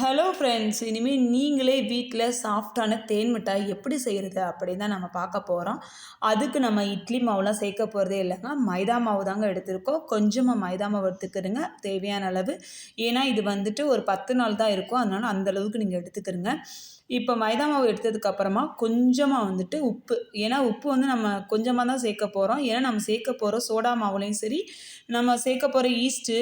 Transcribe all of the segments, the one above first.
Hello friends இனிமேல் நீங்களே வீட்டில் சாஃப்டான தேன் மிட்டாய் எப்படி செய்கிறது அப்படின்னு தான் நம்ம பார்க்க போகிறோம் அதுக்கு நம்ம இட்லி மாவுலாம் சேர்க்க போகிறதே இல்லைங்க. மைதா மாவு தாங்க எடுத்திருக்கோம். கொஞ்சமாக மைதா மாவு எடுத்துக்கிறங்க. தேவையான அளவு. ஏன்னா இது வந்துட்டு ஒரு பத்து நாள் தான் இருக்கும். அதனால் அந்த அளவுக்கு நீங்கள் எடுத்துக்கிறங்க. இப்போ மைதா மாவு எடுத்ததுக்கப்புறமா கொஞ்சமாக வந்துட்டு உப்பு. ஏன்னா உப்பு வந்து நம்ம கொஞ்சமாக தான் சேர்க்க போகிறோம் ஏன்னா நம்ம சேர்க்க போகிற சோடா மாவுலேயும் சரி நம்ம சேர்க்க போகிற ஈஸ்ட்டு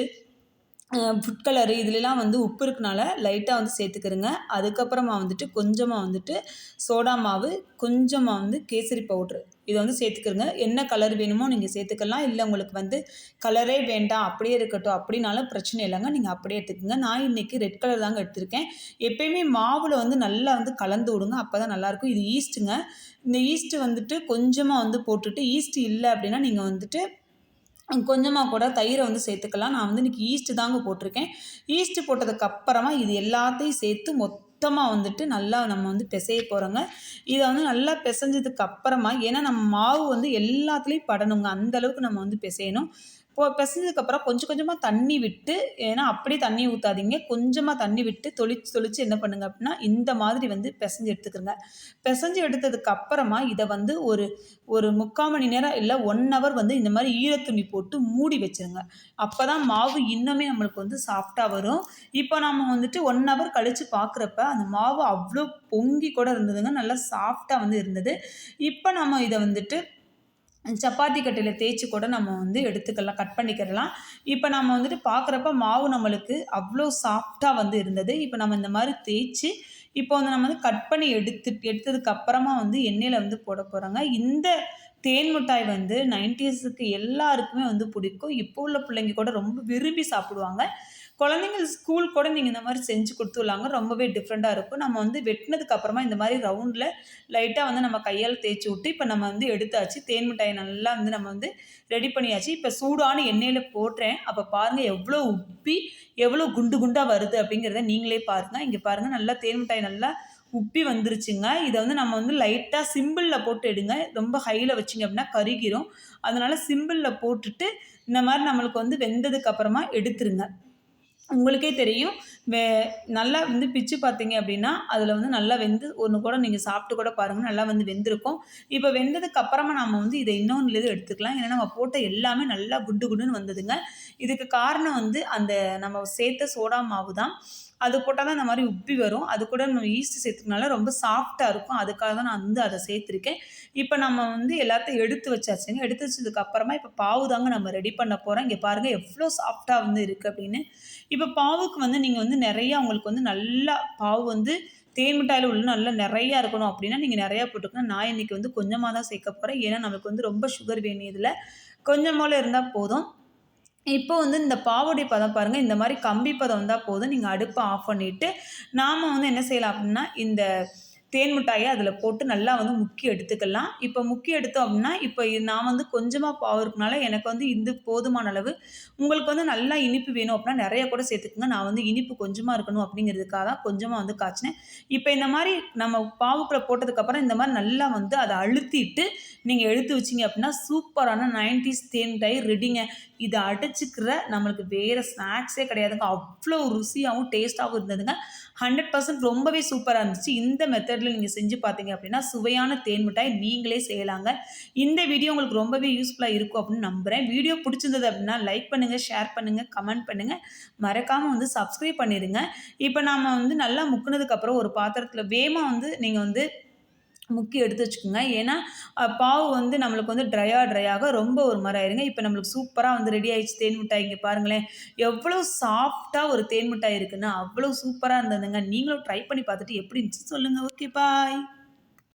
ஃபுட் கலரு இதுலலாம் வந்து உப்பு இருக்கனால லைட்டாக வந்து சேர்த்துக்கிறங்க. அதுக்கப்புறமா வந்துட்டு கொஞ்சமாக வந்துட்டு சோடா மாவு கொஞ்சமாக வந்து கேசரி பவுட்ரு இதை வந்து சேர்த்துக்கிறங்க. என்ன கலர் வேணுமோ நீங்கள் சேர்த்துக்கலாம். இல்லை உங்களுக்கு வந்து கலரே வேண்டாம் அப்படியே இருக்கட்டும் அப்படின்னாலும் பிரச்சனை இல்லைங்க. நீங்கள் அப்படியே எடுத்துக்கோங்க. நான் இன்றைக்கி ரெட் கலர் தாங்க எடுத்திருக்கேன். எப்பயுமே மாவில் வந்து நல்லா வந்து கலந்து விடுங்க. அப்போ தான் நல்லாயிருக்கும். இது ஈஸ்ட்டுங்க இந்த ஈஸ்ட்டு வந்துட்டு கொஞ்சமாக வந்து போட்டுட்டு ஈஸ்ட்டு இல்லை அப்படின்னா நீங்கள் வந்துட்டு கொஞ்சமாக கூட தயிரை வந்து சேர்த்துக்கலாம். நான் வந்து இன்றைக்கி ஈஸ்ட்டு தாங்க போட்டிருக்கேன். ஈஸ்ட்டு போட்டதுக்கப்புறமா இது எல்லாத்தையும் சேர்த்து மொத்தமாக வந்துட்டு நல்லா நம்ம வந்து பிசைய போகிறோங்க இதை வந்து நல்லா பிசைஞ்சதுக்கு அப்புறமா ஏன்னா நம்ம மாவு வந்து எல்லாத்துலேயும் படணுங்க. அந்தளவுக்கு நம்ம வந்து பிசையணும். பிசைஞ்சதுக்கப்புறம் கொஞ்சம் கொஞ்சமாக தண்ணி விட்டு ஏன்னா அப்படியே தண்ணி ஊற்றாதீங்க கொஞ்சமாக தண்ணி விட்டு தொளிச்சு தொளிச்சு என்ன பண்ணுங்க அப்படின்னா இந்த மாதிரி வந்து பிசைஞ்சு எடுத்துக்கிறங்க. பிசைஞ்சு எடுத்ததுக்கு அப்புறமா இதை வந்து ஒரு ஒரு முக்கால் மணி நேரம் இல்லை ஒன் ஹவர் வந்து இந்த மாதிரி ஈரத்துணி போட்டு மூடி வச்சுருங்க. அப்போ தான் மாவு இன்னுமே நம்மளுக்கு வந்து சாஃப்டாக வரும். இப்போ நம்ம வந்துட்டு ஒன் ஹவர் கழித்து பார்க்குறப்ப அந்த மாவு அவ்வளோ பொங்கி கூட இருந்ததுங்க. நல்லா சாஃப்டாக வந்து இருந்தது. இப்போ நம்ம இதை வந்துட்டு சப்பாத்தி கட்டையில் தேய்ச்சி கூட நம்ம வந்து எடுத்துக்கலாம் கட் பண்ணிக்கிறலாம் இப்போ நம்ம வந்துட்டு பார்க்குறப்ப மாவு நம்மளுக்கு அவ்வளோ சாஃப்டாக வந்து இருந்தது. இப்போ நம்ம இந்த மாதிரி தேய்ச்சி இப்போ வந்து நம்ம வந்து கட் பண்ணி எடுத்து எடுத்ததுக்கு அப்புறமா வந்து எண்ணெயில் வந்து போட போகிறாங்க இந்த தேன் மிட்டாய் வந்து நைன்டிஸுக்கு எல்லாருக்குமே வந்து பிடிக்கும். இப்போ உள்ள பிள்ளைங்க கூட ரொம்ப விரும்பி சாப்பிடுவாங்க. குழந்தைங்க ஸ்கூல் கூட நீங்கள் இந்த மாதிரி செஞ்சு கொடுத்துலாங்க ரொம்பவே டிஃப்ரெண்ட்டாக இருக்கும். நம்ம வந்து வெட்டினதுக்கு அப்புறமா இந்த மாதிரி ரவுண்டில் லைட்டாக வந்து நம்ம கையால் தேய்ச்சி விட்டு இப்போ நம்ம வந்து எடுத்தாச்சு. தேன் மிட்டாயை நல்லா வந்து நம்ம வந்து ரெடி பண்ணியாச்சு. இப்போ சூடான எண்ணெயில் போடுறேன் அப்போ பாருங்கள் எவ்வளோ உப்பி எவ்வளோ குண்டு குண்டாக வருது அப்படிங்கிறத நீங்களே பாருங்கள் இங்கே பாருங்கள் நல்லா தேன் மிட்டாய் நல்லா உப்பி வந்துருச்சுங்க. இதை வந்து நம்ம வந்து லைட்டாக சிம்பிளில் போட்டு எடுங்க. ரொம்ப ஹையில் வச்சிங்க அப்படின்னா கருகிரும். அதனால் சிம்பிளில் போட்டுட்டு இந்த மாதிரி நம்மளுக்கு வந்து வெந்ததுக்கு அப்புறமா எடுத்துருங்க. உங்களுக்கே தெரியும். வே நல்லா வந்து பிச்சு பார்த்தீங்க அப்படின்னா அதில் வந்து நல்லா வெந்து ஒன்று கூட நீங்கள் சாப்பிட்டு கூட பாருங்கள் நல்லா வந்து வெந்திருக்கும். இப்போ வெந்ததுக்கு அப்புறமா நம்ம வந்து இதை இன்னொன்று எடுத்துக்கலாம். ஏன்னா நம்ம போட்ட எல்லாமே நல்லா குண்டு குண்டுன்னு வந்ததுங்க. இதுக்கு காரணம் வந்து அந்த நம்ம சேர்த்த சோடா மாவு தான். அது போட்டால் தான் இந்த மாதிரி உப்பி வரும். அது கூட நம்ம ஈஸ்ட் சேர்த்துக்கனால ரொம்ப சாஃப்டாக இருக்கும். அதுக்காக தான் நான் வந்து அதை சேர்த்துருக்கேன். இப்போ நம்ம வந்து எல்லாத்தையும் எடுத்து வச்சாச்சுங்க. எடுத்து வச்சதுக்கு அப்புறமா இப்போ பாவு தாங்க நம்ம ரெடி பண்ண போகிறோம் இங்கே பாருங்கள் எவ்வளோ சாஃப்டாக வந்து இருக்குது அப்படின்னு. இப்போ பாவுக்கு வந்து நீங்கள் வந்து நிறையா உங்களுக்கு வந்து நல்லா பாவு வந்து தேன் மிட்டாயில் உள்ள நல்லா நிறையா இருக்கணும் அப்படின்னா நீங்கள் நிறையா போட்டுக்கணும் நான் இன்றைக்கி வந்து கொஞ்சமாக தான் சேர்க்க போகிறேன் ஏன்னா நமக்கு வந்து ரொம்ப சுகர் வேணும் இதில் கொஞ்சமாக இருந்தால் போதும். இப்போ வந்து இந்த பாவடை பதம் பாருங்கள் இந்த மாதிரி கம்பி பதம் வந்தால் போதும். நீங்கள் அடுப்பை ஆஃப் பண்ணிவிட்டு நாம் வந்து என்ன செய்யலாம் அப்படின்னா இந்த தேன் மிட்டாயை அதில் போட்டு நல்லா வந்து முக்கி எடுத்துக்கலாம். இப்போ முக்கி எடுத்தோம் அப்படின்னா இப்போ நான் வந்து கொஞ்சமாக பாவம் இருக்கனால எனக்கு வந்து இந்த போதுமான அளவு உங்களுக்கு வந்து நல்லா இனிப்பு வேணும் அப்படின்னா நிறைய கூட சேர்த்துக்குங்க. நான் வந்து இனிப்பு கொஞ்சமாக இருக்கணும் அப்படிங்கிறதுக்காக தான் கொஞ்சமாக வந்து காய்ச்சினேன். இப்போ இந்த மாதிரி நம்ம பாவுக்குள்ளே போட்டதுக்கப்புறம் இந்த மாதிரி நல்லா வந்து அதை அழுத்திட்டு நீங்கள் எடுத்து வச்சிங்க அப்படின்னா சூப்பரான நைன்டிஸ் தேன் மிட்டாய் ரெடிங்க. இதை அடைச்சிக்கிற நம்மளுக்கு வேறு ஸ்நாக்ஸே கிடையாதுங்க. அவ்வளோ ருசியாகவும் டேஸ்ட்டாகவும் இருந்ததுங்க. ஹண்ட்ரட் பர்சன்ட் ரொம்பவே சூப்பராக இருந்துச்சு. இந்த மெத்தட் மெத்தடில் நீங்கள் செஞ்சு பார்த்தீங்க அப்படின்னா சுவையான தேன் மிட்டாய் நீங்களே செய்யலாங்க. இந்த வீடியோ உங்களுக்கு ரொம்பவே யூஸ்ஃபுல்லாக இருக்கும் அப்படின்னு நம்புகிறேன் வீடியோ பிடிச்சிருந்தது அப்படின்னா லைக் பண்ணுங்கள் ஷேர் பண்ணுங்கள் கமெண்ட் பண்ணுங்கள் மறக்காமல் வந்து சப்ஸ்கிரைப் பண்ணிடுங்க இப்போ நாம் வந்து நல்லா முக்குனதுக்கப்புறம் ஒரு பாத்திரத்தில் வேகமாக வந்து நீங்கள் வந்து முக்கி எடுத்து வச்சுக்கோங்க. ஏன்னா பாவு வந்து நம்மளுக்கு வந்து ட்ரையாக ட்ரையாக ரொம்ப ஒரு மாதிரி ஆயிருங்க. இப்போ நம்மளுக்கு சூப்பராக வந்து ரெடி ஆயிடுச்சு தேன் மிட்டாய். இங்கே பாருங்களேன். எவ்வளோ சாஃப்டாக ஒரு தேன் மிட்டாய் இருக்குன்னா அவ்வளோ சூப்பராக இருந்ததுங்க. நீங்களும் ட்ரை பண்ணி பார்த்துட்டு எப்படி இருந்துச்சு சொல்லுங்கள் ஓகே பாய்